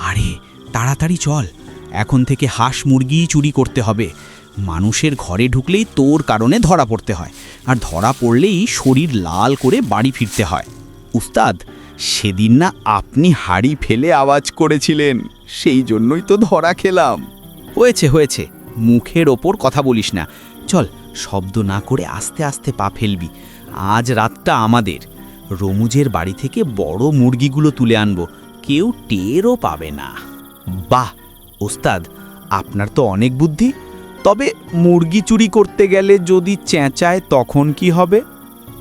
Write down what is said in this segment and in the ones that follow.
আরে, তাড়াতাড়ি চল। এখন থেকে হাঁস মুরগিই চুরি করতে হবে। মানুষের ঘরে ঢুকলেই তোর কারণে ধরা পড়তে হয়। আর ধরা পড়লেই শরীর লাল করে বাড়ি ফিরতে হয়। উস্তাদ, সেদিন না আপনি হাড়ি ফেলে আওয়াজ করেছিলেন। সেই জন্যই তো ধরা খেলাম। হয়েছে হয়েছে। মুখের ওপর কথা বলিস না। চল, শব্দ না করে আস্তে আস্তে পা ফেলবি। আজ রাতটা আমাদের। রমুজের বাড়ি থেকে বড় মুরগিগুলো তুলে আনব। কেউ টেরও পাবে না। বাহ, ওস্তাদ, আপনার তো অনেক বুদ্ধি। তবে মুরগি চুরি করতে গেলে যদি চেঁচায় তখন কি হবে?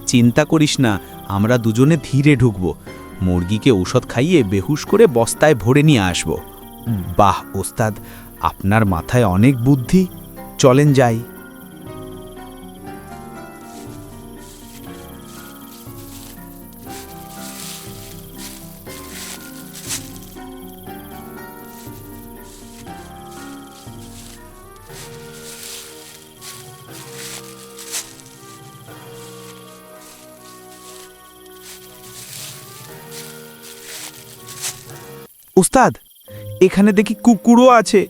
চিন্তা করিস না, আমরা দুজনে ধীরে ঢুকবো। মুরগিকে ঔষধ খাইয়ে বেহুশ করে বস্তায় ভরে নিয়ে আসব। বাহ, ওস্তাদ, আপনার মাথায় অনেক বুদ্ধি। চলেন যাই। উস্তাদ, এখানে দেখি কুকুরও আছে।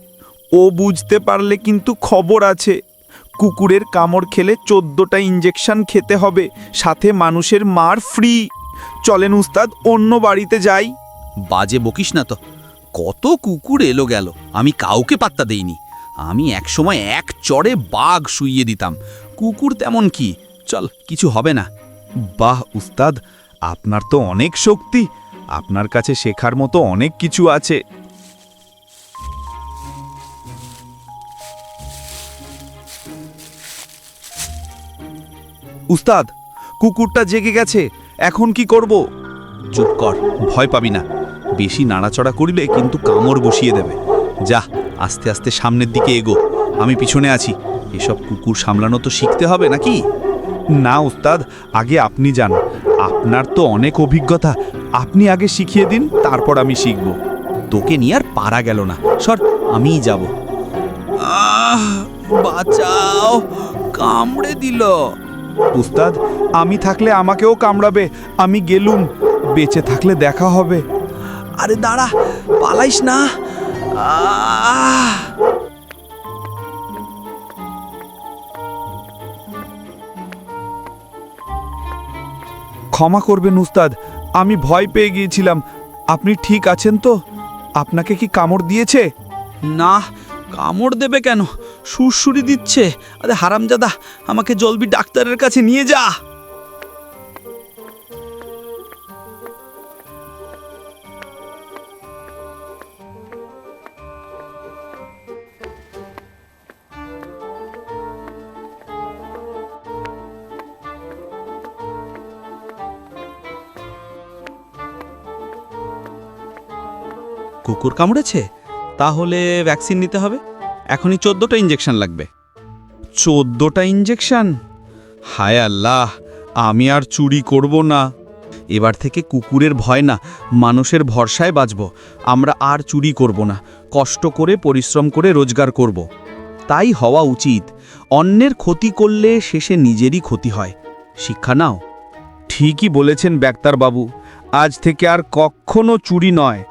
ও বুঝতে পারলে কিন্তু খবর আছে। কুকুরের কামড় খেলে চোদ্দটা ইঞ্জেকশন খেতে হবে, সাথে মানুষের মার ফ্রি চলেন উস্তাদ, অন্য বাড়িতে যাই। বাজে বকিস না তো। কত কুকুর এলো গেল, আমি কাউকে পাত্তা দেইনি। আমি একসময় এক চড়ে বাঘ শুইয়ে দিতাম। কুকুর তেমন কি? চল, কিছু হবে না। বাহ, উস্তাদ, আপনার তো অনেক শক্তি। আপনার কাছে শেখার মতো অনেক কিছু আছে। উস্তাদ, কুকুরটা জেগে গেছে। এখন কি করব? চুপ কর, ভয় পাবি না। বেশি নাড়াচড়া করিলে কিন্তু কামড় বসিয়ে দেবে। যা, আস্তে আস্তে সামনের দিকে এগো। আমি পিছনে আছি। এসব কুকুর সামলানো তো শিখতে হবে নাকি? না, উস্তাদ, আগে আপনি যান। আপনার তো অনেক অভিজ্ঞতা। আপনি আগে শিখিয়ে দিন, তারপর আমি শিখব। তোকে নিয়ে আর পারা গেল না। সর, আমিই যাব। বাঁচাও, কামড়ে দিল। উস্তাদ, আমি থাকলে আমাকেও কামড়াবে, আমি গেলুম। বেঁচে থাকলে দেখা হবে। আরে দাঁড়া, পালাইস না! ক্ষমা করবেন, উস্তাদ। আমি ভয় পেয়ে গিয়েছিলাম। আপনি ঠিক আছেন তো? আপনাকে কি কামড় দিয়েছে? না, কামড় দেবে কেন? সুরসুরি দিচ্ছে। আরে হারামজাদা, আমাকে জলবি ডাক্তারের কাছে নিয়ে যা। কুকুর কামড়েছে? তাহলে ভ্যাকসিন নিতে হবে। এখনই চোদ্দোটা ইঞ্জেকশন লাগবে। চোদ্দোটা ইঞ্জেকশন হায় আল্লাহ, আমি আর চুরি করব না। এবার থেকে কুকুরের ভয় না, মানুষের ভরসায় বাঁচব। আমরা আর চুরি করব না, কষ্ট করে, পরিশ্রম করে রোজগার করব। তাই হওয়া উচিত। অন্যের ক্ষতি করলে শেষে নিজেরই ক্ষতি হয়। শিক্ষা নাও। ঠিকই বলেছেন ডাক্তারবাবু আজ থেকে আর কখনো চুরি নয়।